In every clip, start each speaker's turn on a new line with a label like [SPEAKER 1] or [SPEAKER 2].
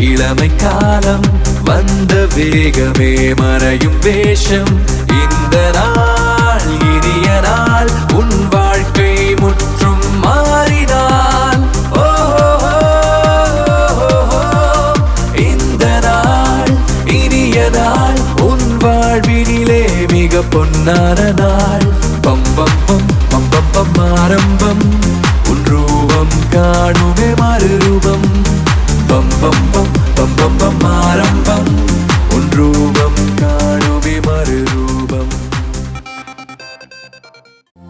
[SPEAKER 1] இளமை காலம் வந்த வேகமே மறையும் வேஷம். இந்த நாள் இனிய நாள் உன் வாழ்க்கை முற்றும் மாறினால். ஓ, இந்த நாள் இனிய நாள் உன் வாழ்வினிலே மிக பொன்னான நாள்.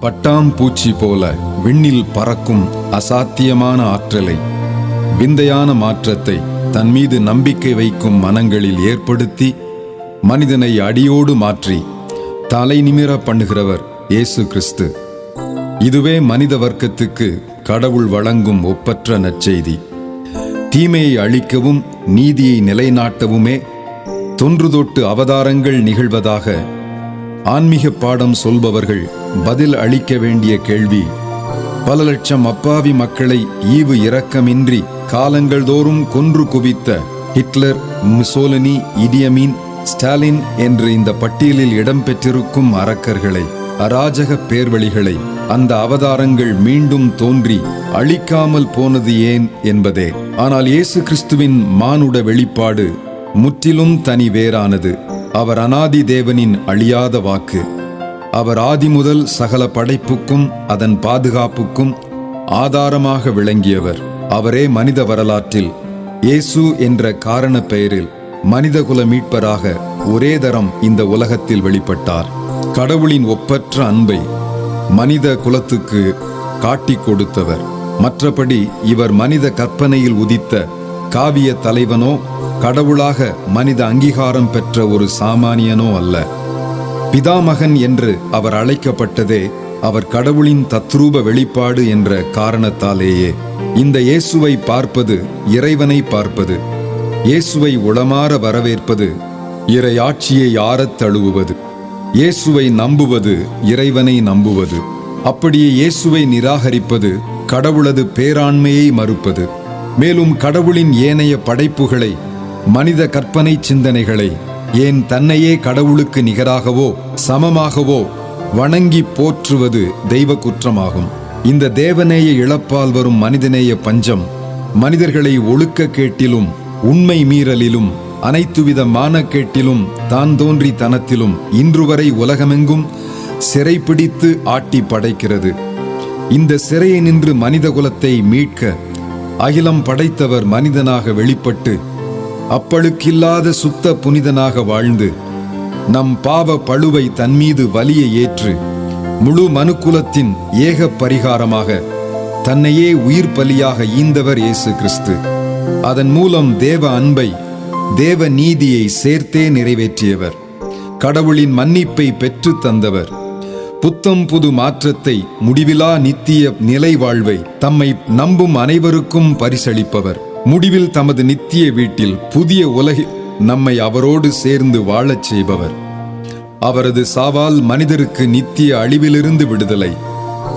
[SPEAKER 2] பட்டாம்பூச்சி போல விண்ணில் பறக்கும் அசாத்தியமான ஆற்றலை விந்தையான மாற்றத்தை தன் மீது நம்பிக்கை வைக்கும் மனங்களில் ஏற்படுத்தி மனிதனை அடியோடு மாற்றி தலை நிமிர பண்ணுகிறவர் இயேசு கிறிஸ்து. இதுவே மனித வர்க்கத்துக்கு கடவுள் வழங்கும் ஒப்பற்ற நற்செய்தி. தீமையை அழிக்கவும் நீதியை நிலைநாட்டவுமே தொன்று தொட்டு அவதாரங்கள் நிகழ்வதாக ஆன்மீக பாடம் சொல்பவர்கள் பதில் அளிக்க வேண்டிய கேள்வி. பல லட்சம் அப்பாவி மக்களை ஈவு இரக்கமின்றி காலங்கள் தோறும் கொன்று குவித்த ஹிட்லர் முசோலினி இடியமீன் ஸ்டாலின் என்று இந்த பட்டியலில் இடம்பெற்றிருக்கும் அரக்கர்களை அராஜக பேர்வழிகளை அந்த அவதாரங்கள் மீண்டும் தோன்றி அழிக்காமல் போனது ஏன் என்பதே. ஆனால் இயேசு கிறிஸ்துவின் மானுட வெளிப்பாடு முற்றிலும் தனி வேறானது. அவர் அனாதி தேவனின் அழியாத வாக்கு. அவர் ஆதி முதல் சகல படைப்புக்கும் அதன் பாதுகாப்புக்கும் ஆதாரமாக விளங்கியவர். அவரே மனித வரலாற்றில் இயேசு என்ற காரண பெயரில் மனிதகுல மீட்பராக ஒரே தரம் இந்த உலகத்தில் வெளிப்பட்டார். கடவுளின் ஒப்பற்ற அன்பை மனித குலத்துக்கு காட்டிக் கொடுத்தவர். மற்றபடி இவர் மனித கற்பனையில் உதித்த காவிய தலைவனோ கடவுளாக மனித அங்கீகாரம் பெற்ற ஒரு சாமானியனோ அல்ல. பிதாமகன் என்று அவர் அழைக்கப்பட்டதே அவர் கடவுளின் தத்ரூப வெளிப்பாடு என்ற காரணத்தாலேயே. இந்த இயேசுவை பார்ப்பது இறைவனை பார்ப்பது இயேசுவை உளமாற வரவேற்பது இறையாட்சியை ஆறத் தழுவுவது இயேசுவை நம்புவது இறைவனை நம்புவது அப்படியே இயேசுவை நிராகரிப்பது கடவுளது பேராண்மையை மறுப்பது மேலும் கடவுளின் ஏனைய படைப்புகளை மனித கற்பனை சிந்தனைகளை ஏன் தன்னையே கடவுளுக்கு நிகராகவோ சமமாகவோ வணங்கி போற்றுவது தெய்வ குற்றமாகும் இந்த தேவநேய இழப்பால் வரும் மனிதநேய பஞ்சம் மனிதர்களை ஒழுக்க கேட்டிலும் உண்மை மீறலிலும் அனைத்துவித மானக்கேட்டிலும் தான் தோன்றி தனத்திலும் இன்று வரை உலகமெங்கும் சிறைப்பிடித்து ஆட்டி படைக்கிறது. இந்த சிறையை நின்று மனித குலத்தை மீட்க அகிலம் படைத்தவர் மனிதனாக வெளிப்பட்டு அப்பழுக்கில்லாத சுத்த புனிதனாக வாழ்ந்து நம் பாவ பழுவை தன்மீது வலிய ஏற்று முழு மனுக்குலத்தின் ஏக பரிகாரமாக தன்னையே உயிர் பலியாக ஈந்தவர் இயேசு கிறிஸ்து. அதன் மூலம் தேவ அன்பை தேவ நீதியை சேர்த்தே நிறைவேற்றியவர். கடவுளின் மன்னிப்பை பெற்று தந்தவர். புத்தம் புது மாற்றத்தை முடிவிலா நித்திய நிலை வாழ்வை தம்மை நம்பும் அனைவருக்கும் பரிசளிப்பவர். முடிவில் தமது நித்திய வீட்டில் புதிய உலகில் நம்மை அவரோடு சேர்ந்து வாழச் செய்பவர். அவரது சாவால் மனிதருக்கு நித்திய அழிவிலிருந்து விடுதலை.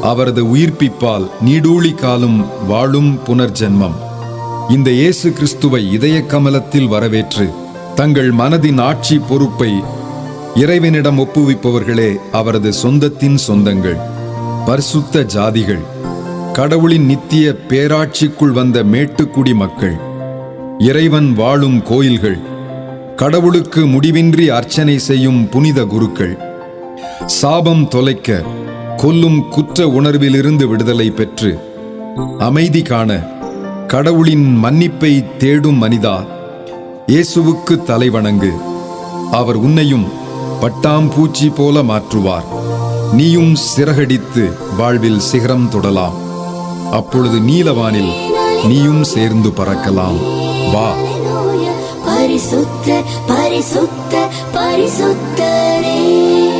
[SPEAKER 2] அவரது உயிர்ப்பிப்பால் நீடூழி காலும் வாழும் புனர்ஜென்மம். இந்த இயேசு கிறிஸ்துவை இதய கமலத்தில் வரவேற்று தங்கள் மனதின் ஆட்சி பொறுப்பை இறைவனிடம் ஒப்புவிப்பவர்களே அவரது சொந்தத்தின் சொந்தங்கள். பரிசுத்த ஜாதிகள். கடவுளின் நித்திய பேராட்சிக்குள் வந்த மேட்டுக்குடி மக்கள் இறைவன் வாழும் கோயில்கள் கடவுளுக்கு முடிவின்றி அர்ச்சனை செய்யும் புனித குருக்கள் சாபம் தொலைக்க கொல்லும் குற்ற உணர்விலிருந்து விடுதலை பெற்று அமைதி காண கடவுளின் மன்னிப்பை தேடும் மனிதா இயேசுவுக்கு தலைவணங்கு அவர் உன்னையும் பட்டாம்பூச்சி போல மாற்றுவார். நீயும் சிறகடித்து வாழ்வில் சிகரம் தொடலாம். அப்பொழுது நீலவானில் நீயும் சேர்ந்து பறக்கலாம். வா.
[SPEAKER 3] பரிசுத்த பரிசுத்த பரிசுத்தரே.